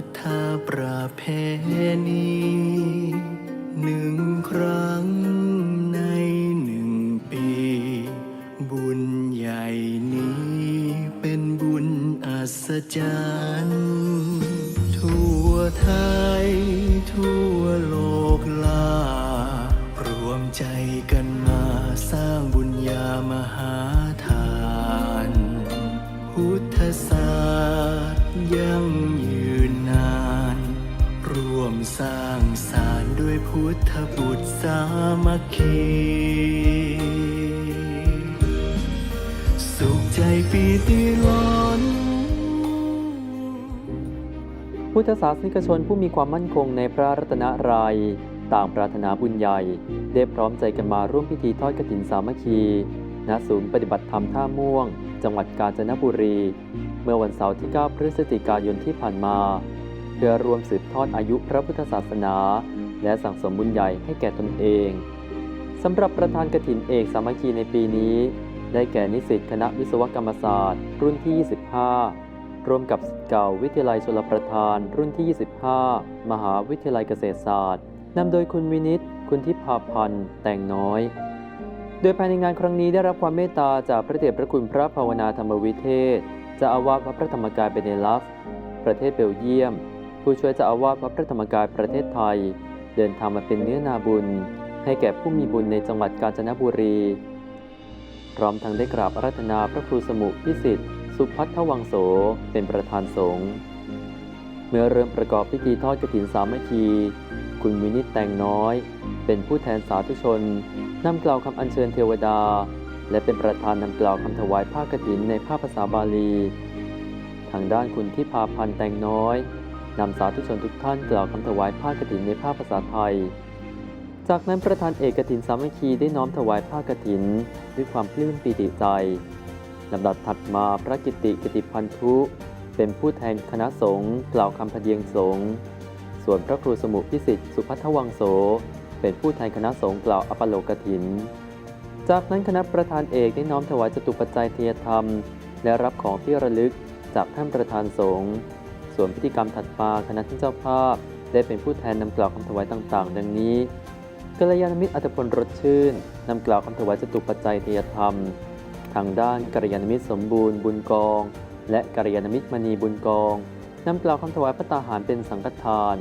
พุทธประเพณีหนึ่งครั้งในหนึ่งปี บุญใหญ่นี้เป็นบุญอัศจรรย์ทั่วไทยทั่วโลกลารวมใจกันมาสร้างบุญญามหาทาน พุทธศาสตร์ยัง สร้างสารด้วยพุทธบุตรสามัคคี สุขใจปีติล้นพุทธศาสนิกชนผู้มีความมั่นคงในพระรัตนตรัยต่างปรารถนาบุญใหญ่ ได้พร้อมใจกันมาร่วมพิธีทอดกฐินสามัคคีณศูนย์ปฏิบัติธรรมท่าม่วง จังหวัดกาญจนบุรี เมื่อวันเสาร์ที่ 9 พฤศจิกายนที่ผ่านมา เพื่อรวมสืบทอดอายุพระพุทธศาสนา และสั่งสมบุญใหญ่ให้แก่ตนเองสำหรับประธานกฐินเอกสามัคคีในปีนี้ ได้แก่นิสิตคณะวิศวกรรมศาสตร์ รุ่นที่ 25ร่วมกับศิษย์เก่าวิทยาลัยชลประทานรุ่นที่ 25 มหาวิทยาลัยเกษตรศาสตร์นำโดยคุณวินิตคุณทิพาพันธ์แต่งน้อย โดยภายในงานครั้งนี้ได้รับความเมตตาจากพระเดชพระคุณพระภาวนาธรรมวิเทศเจ้าอาวาสวัดพระธรรมกายเบเนลัสประเทศเบลเยียม ผู้ช่วยเจ้าอาวาสวัดพระธรรมกายประเทศไทย เดินทางมาเป็นเนื้อนาบุญ ให้แก่ผู้มีบุญในจังหวัดกาญจนบุรี พร้อมทั้งได้กราบอาราธนาพระครูสมุพิสิทธิ์สุพัทธวังโสเป็นประธานสงฆ์เมื่อเริ่มประกอบพิธีทอดกฐินสามัคคี คุณวินิตแต่งน้อย เป็นผู้แทนสาธุชนนำกล่าวคำอัญเชิญเทวดา และเป็นประธานนำกล่าวคำถวายผ้ากฐินในภาคภาษาบาลี ทางด้านคุณทิพาพันธ์แต่งน้อย นำสาธุชนทุกท่านกล่าวคำถวายผ้ากฐินในภาคภาษาไทย จากนั้นประธานเอกกฐินสามัคคีได้น้อมถวายผ้ากฐิน ด้วยความปลื้มปีติใจลำดับถัดมาพระกิติกิติพันธุ เป็นผู้แทนคณะสงฆ์กล่าวคำพเดียงสงฆ์ส่วนพระครูสมุพิสิทธิสุพัทธวังโส เป็นผู้แทนคณะสงฆ์กล่าวอปโลกถิน จากนั้นคณะประธานเอกได้น้อมถวายจตุปัจจัยเทียธรรม และรับของที่ระลึกจากท่านประธานสงฆ์ ส่วนพิธีกรรมถัดมาคณะท่านเจ้าภาพ ได้เป็นผู้แทนนำกล่าวคำถวายต่างๆ ดังนี้กัลยาณมิตรอัตพลรสชื่นนำกล่าวคำถวายจตุปัจจัยเทียธรรม ทางด้านกัลยาณมิตรสมบูรณ์บุญกอง และกัลยาณมิตรมณีบุญกองนำกล่าวคำถวายพระตาหารเป็นสังฆทาน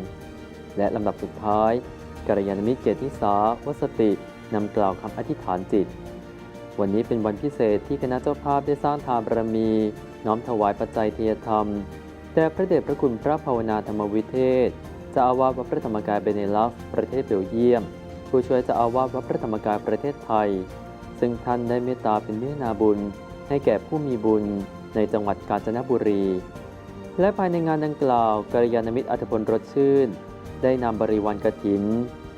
และลำดับสุดท้ายกัลยาณมิตรเกติสาวสตินำกล่าวคำอธิษฐานจิต วันนี้เป็นวันพิเศษที่คณะเจ้าภาพได้สร้างทานบารมี น้อมถวายปัจจัยเทียธรรม แด่พระเดชพระคุณพระภาวนาธรรมวิเทศจ้าอาวาสวัดพระธรรมกายเบเนลัสประเทศเบลเยียม ผู้ช่วยเจ้าอาวาสวัดพระธรรมกายประเทศไทย ซึ่งท่านได้เมตตาเป็นเนื้อนาบุญ ให้แก่ผู้มีบุญในจังหวัดกาญจนบุรี และภายในงานดังกล่าวกัลยาณมิตรอัตพลรสชื่น ได้นำบริวารกฐิน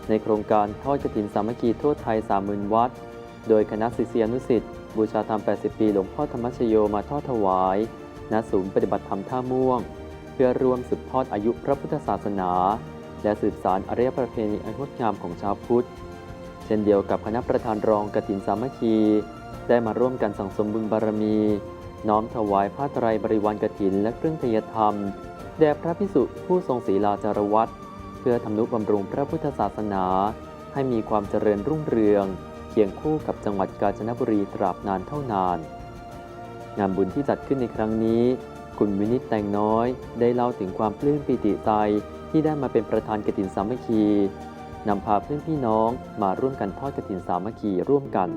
ในโครงการทอดกฐินสามัคคีทั่วไทย30,000วัด โดยคณะศิษยานุสิษย์บูชาธรรม 80 ปีหลวงพ่อธรรมชโยมาทอดถวาย ณศูนย์ปฏิบัติธรรมท่าม่วง เพื่อร่วมสืบทอดอายุพระพุทธศาสนา และสืบสารอารยประเพณีอันงดงามของชาวพุทธ เช่นเดียวกับคณะประธานรองกฐินสามัคคี ได้มาร่วมกันสั่งสมบุญบารมี น้อมถวายผ้าไตรบริวารกฐินและเครื่องทยธรรม แด่พระพิสุผู้ทรงศีลาจารวัตรเพื่อทำนุบำรุงพระพุทธศาสนา ให้มีความเจริญรุ่งเรืองเคียงคู่กับจังหวัดกาญจนบุรีตราบนานเท่านาน งานบุญที่จัดขึ้นในครั้งนี้ คุณวินิตแตงน้อย ได้เล่าถึงความปลื้มปิติใจที่ได้มาเป็นประธานกฐินสามัคคีนำพาเพื่อนพี่น้องมาร่วมกันทอดกฐินสามัคคีร่วมกัน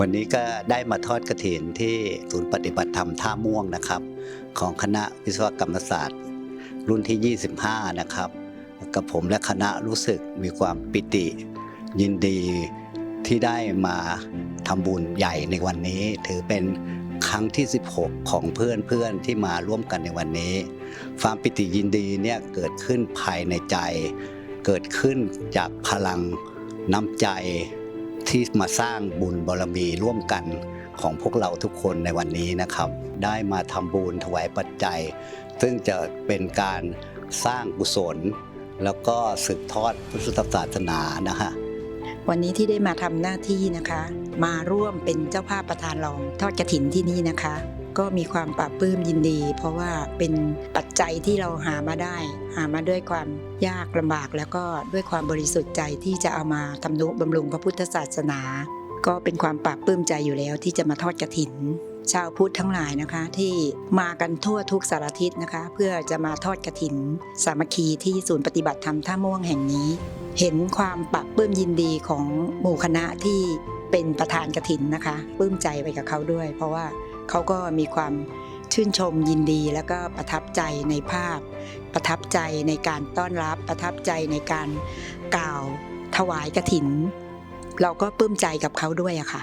วันนี้ก็ได้มาทอดกระถินที่ศูนย์ปฏิบัติธรรมท่าม่วงนะครับ ของคณะวิศวกรรมศาสตร์ รุ่นที่ 25 นะครับกับผมและคณะรู้สึกมีความปิติ ยินดีที่ได้มา ทำบุญใหญ่ในวันนี้ ถือเป็นครั้งที่ 16 ของเพื่อนๆที่มาร่วมกันในวันนี้ ความปิติยินดีเนี่ยเกิดขึ้นภายในใจ เกิดขึ้นจากพลังน้ำใจที่มาสร้างบุญบารมีร่วมกันของพวกเราทุกคนในวันนี้นะครับ ได้มาทำบุญถวายปัจจัย ซึ่งจะเป็นการสร้างกุศล แล้วก็สืบทอดพุทธศาสนานะฮะ วันนี้ที่ได้มาทำหน้าที่นะคะ มาร่วมเป็นเจ้าภาพประธานรองทอดกระถินที่นี่นะคะ ก็มีความปลาบปลื้มยินดี เพราะว่าเป็นปัจจัยที่เราหามาได้ หามาด้วยความยากลำบาก แล้วก็ด้วยความบริสุทธิ์ใจที่จะเอามาทำนุบำรุงพระพุทธศาสนา ก็เป็นความปลาบปลื้มใจอยู่แล้วที่จะมาทอดกระถิน ชาวพุทธทั้งหลายนะคะ ที่มากันทั่วทุกสารทิศนะคะ เพื่อจะมาทอดกระถิน สามัคคีที่ศูนย์ปฏิบัติธรรมท่าม่วงแห่งนี้ เห็นความปรับปลื้มยินดีของหมู่คณะที่เป็นประธานกระถินนะคะปลื้มใจไปกับเขาด้วย เพราะว่าเขาก็มีความชื่นชมยินดีแล้วก็ประทับใจในภาพ ประทับใจในการต้อนรับประทับใจในการกล่าวถวายกระถิน เราก็ปลื้มใจกับเขาด้วยอะค่ะ